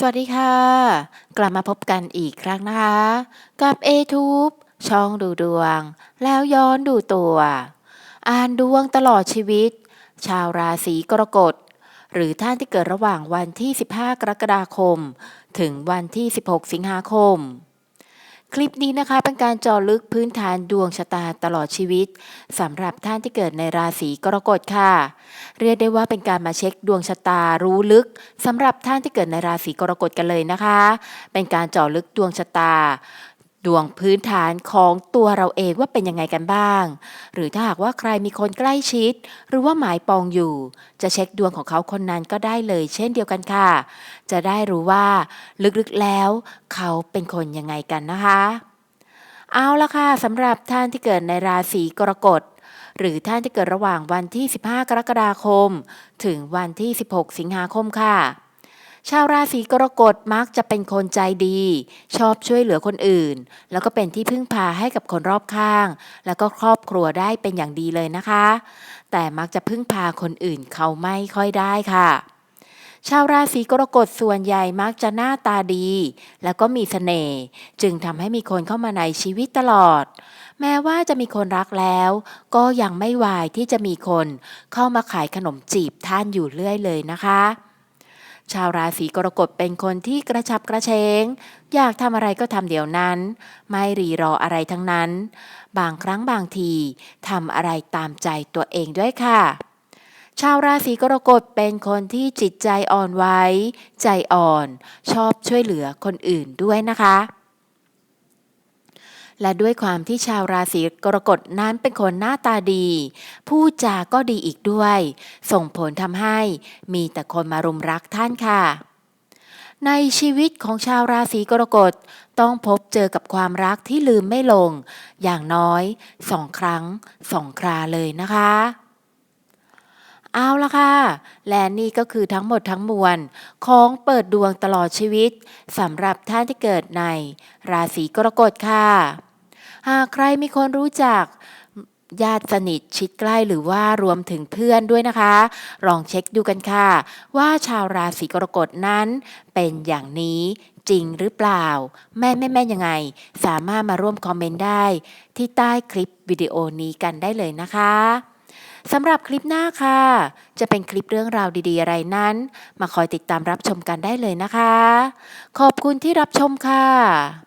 สวัสดีค่ะ กลับมาพบกันอีกครั้งนะคะ กับ A-Tube ช่องดูดวง แล้วย้อนดูตัว อ่านดวงตลอดชีวิต ชาวราศีกรกฎ หรือท่านที่เกิดระหว่างวันที่ 15 กรกฎาคม ถึงวันที่ 16 สิงหาคม คลิปนี้นะคะเป็นการจาะลึกพื้นฐานดวงชะตาตลอดชีวิตสำหรับท่านที่เกิดในราศีกรกฎค่ะ เรียกได้ว่าเป็นการมาเช็คดวงชะตารู้ลึกสำหรับท่านที่เกิดในราศีกรกฎกันเลยนะคะ เป็นการจาะลึกดวงชะตา ดวงพื้นฐานของตัวเราเองว่าเป็นยังไงกันบ้าง หรือถ้าหากว่าใครมีคนใกล้ชิด หรือว่าหมายปองอยู่ จะเช็คดวงของเขาคนนั้นก็ได้เลยเช่นเดียวกันค่ะ จะได้รู้ว่าลึกๆแล้วเขาเป็นคนยังไงกันนะคะ เอาละค่ะสำหรับท่านที่เกิดในราศีกรกฎหรือท่านที่เกิดระหว่างวันที่ 15 กรกฎาคม ถึงวันที่ 16 สิงหาคมค่ะ ชาวราศีกรกฎมักจะเป็นคนใจดี ชอบช่วยเหลือคนอื่น แล้วก็เป็นที่พึ่งพาให้กับคนรอบข้าง แล้วก็ครอบครัวได้เป็นอย่างดีเลยนะคะ แต่มักจะพึ่งพาคนอื่นเขาไม่ค่อยได้ค่ะชาวราศีกรกฎส่วนใหญ่มักจะหน้าตาดี แล้วก็มีเสน่ห์จึงทำให้มีคนเข้ามาในชีวิตตลอด แม้ว่าจะมีคนรักแล้ว ก็ยังไม่วายที่จะมีคนเข้ามาขายขนมจีบท่านอยู่เรื่อยเลยนะคะ ชาวราศีกรกฎเป็นคนที่กระฉับกระเฉง อยากทำอะไรก็ทำเดี๋ยวนั้น ไม่รีรออะไรทั้งนั้น บางครั้งบางทีทำอะไรตามใจตัวเองด้วยค่ะ ชาวราศีกรกฎเป็นคนที่จิตใจอ่อนไหวใจอ่อน ชอบช่วยเหลือคนอื่นด้วยนะคะ และด้วยความที่ชาวราศีกรกฎนั้นเป็นคนหน้าตาดีพูดจาก็ดีอีกด้วย ส่งผลทำให้มีแต่คนมารุมรักท่านค่ะ ในชีวิตของชาวราศีกรกฎต้องพบเจอกับความรักที่ลืมไม่ลง อย่างน้อยสองครั้งสองคราเลยนะคะเอาละค่ะ และนี่ก็คือทั้งหมดทั้งมวลของเปิดดวงตลอดชีวิตสำหรับท่านที่เกิดในราศีกรกฎค่ะ หากใครมีคนรู้จักญาติสนิทชิดใกล้หรือว่ารวมถึงเพื่อนด้วยนะคะ ลองเช็คดูกันค่ะ ว่าชาวราศีกรกฎนั้นเป็นอย่างนี้จริงหรือเปล่า แม่แม่แม่ยังไง สามารถมาร่วมคอมเมนต์ได้ ที่ใต้คลิปวิดีโอนี้กันได้เลยนะคะสำหรับคลิปหน้าค่ะ จะเป็นคลิปเรื่องราวดีๆ อะไรนั้น มาคอยติดตามรับชมกันได้เลยนะคะ ขอบคุณที่รับชมค่ะ